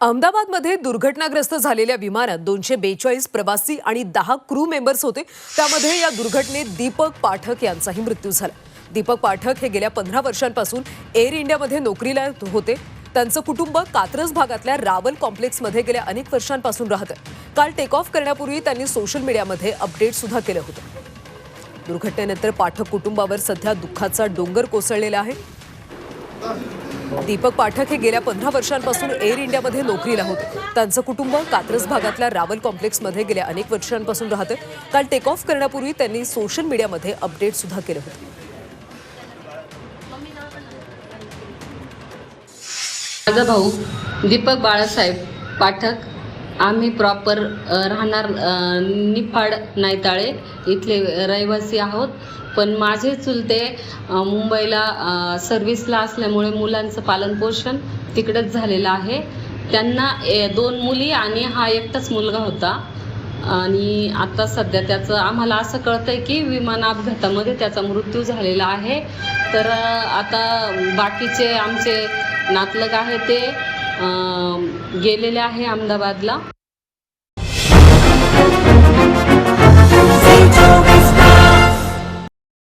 अहमदाबादमध्ये दुर्घटनाग्रस्त झालेल्या विमानात दोनशे बेचाळीस प्रवासी आणि दहा क्रू मेंबर्स होते. त्यामध्ये या दुर्घटनेत दीपक पाठक यांचाही मृत्यू झाला. दीपक पाठक हे गेल्या पंधरा वर्षांपासून एअर इंडियामध्ये नोकरीला होते. त्यांचं कुटुंब कात्रज भागातल्या रावल कॉम्प्लेक्समध्ये गेल्या अनेक वर्षांपासून राहतं. काल टेक ऑफ करण्यापूर्वी त्यांनी सोशल मीडियामध्ये अपडेट सुद्धा केलं होतं. दुर्घटनेनंतर पाठक कुटुंबावर सध्या दुःखाचा डोंगर कोसळलेला आहे. दीपक पाठक हे गेल्या पंधरा वर्षांपासून एअर इंडियामध्ये नोकरीला होते. त्यांचं कुटुंब कात्रज भागातल्या रावल कॉम्प्लेक्समध्ये गेल्या अनेक वर्षांपासून राहतं. काल टेक ऑफ करण्यापूर्वी त्यांनी सोशल मीडियामध्ये अपडेट सुद्धा केलं होतं. माझा भाऊ दीपक बाळासाहेब पाठक आम्ही प्रॉपर राहणार निफाड नायताळे इथले रहिवासी आहोत. पण माझे चुलते मुंबईला सर्व्हिसला असल्यामुळे मुलांचं पालनपोषण तिकडंच झालेलं आहे. त्यांना ए, दोन मुली आणि हा एकटाच मुलगा होता. आणि आता सध्या त्याचं आम्हाला असं कळतं आहे की विमान अपघातामध्ये त्याचा मृत्यू झालेला आहे. तर आता बाकीचे आमचे नातलग आहे ते गेलेले आहे अहमदाबादला.